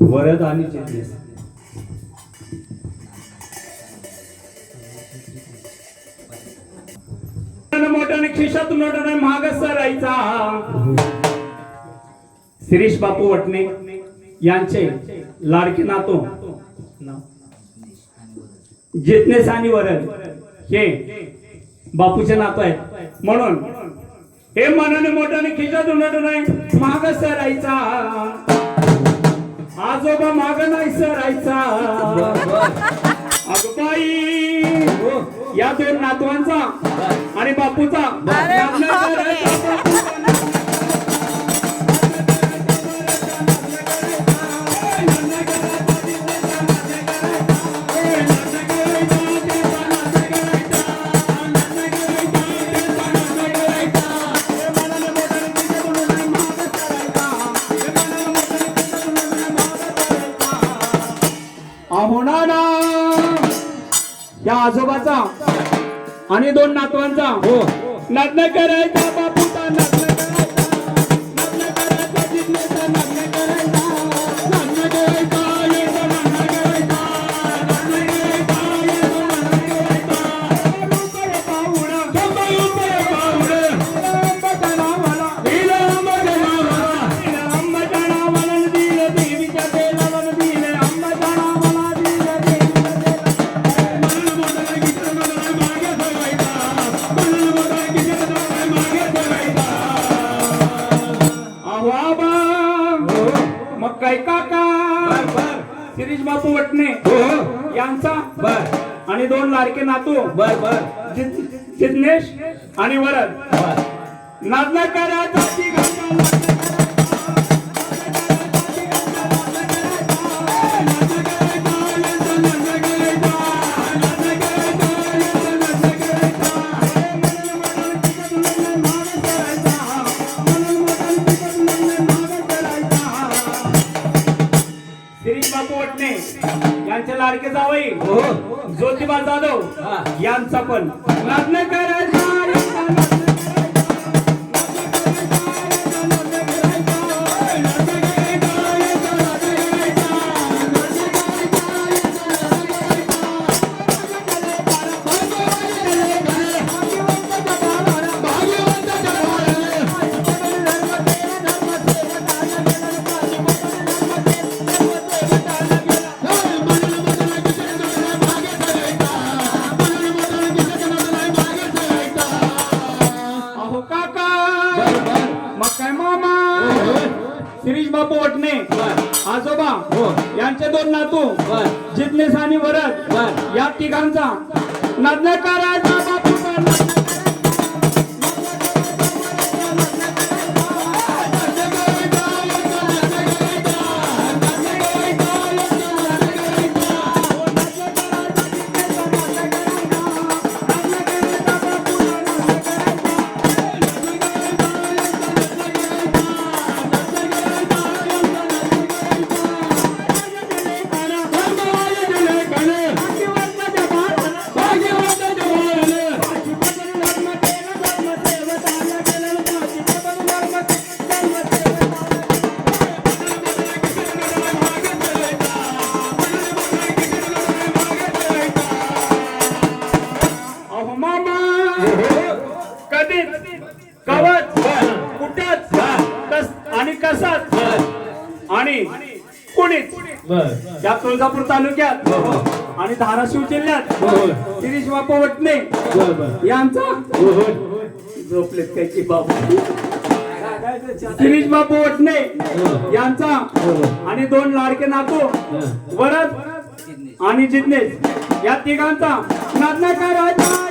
वरद आणि चिटणीस मोठ्याने खिशातून सरायचा. शिरीष बापू वटणे यांचे लाडके नातो. जितनेस आणि वरद हे बापूचे नातो आहेत. म्हणून हे मनाने मोठ्याने खिशातून नोटाने महाग सरायचा. आजोबा माग नाही सरायचा. अगं बाई या दोन नातवांचा आणि बापूचा. या आजोबाचा आणि दोन नातवांचा. हो. लग्न करायचा बापूचा लग्न करायचा लग्न करायचा मग काय काका? शिरीष बापू वटणे. यांचा. बर. आणि दोन लाडके नातू. बर बर. जिज्ञेश आणि वरद. नाचना करायचा यांचे लाडके जावई ज्योतिबा जाधव यांचा पण. लग्न करायचा बापू वटणे. आजोबा यांचे दोन नातू जिज्ञेस आणि वरद या तिघांचा. लग्न करायचा कुणीच या तुळजापूर तालुक्यात आणि धाराशिव जिल्ह्यात शिरीष बापू वटणे यांचा झोपलेत काय की बाबू? शिरीष बापू वटणे यांचा आणि दोन लाडके नातू वरद आणि जिज्ञेस. या तिघांचा लग्न करायचा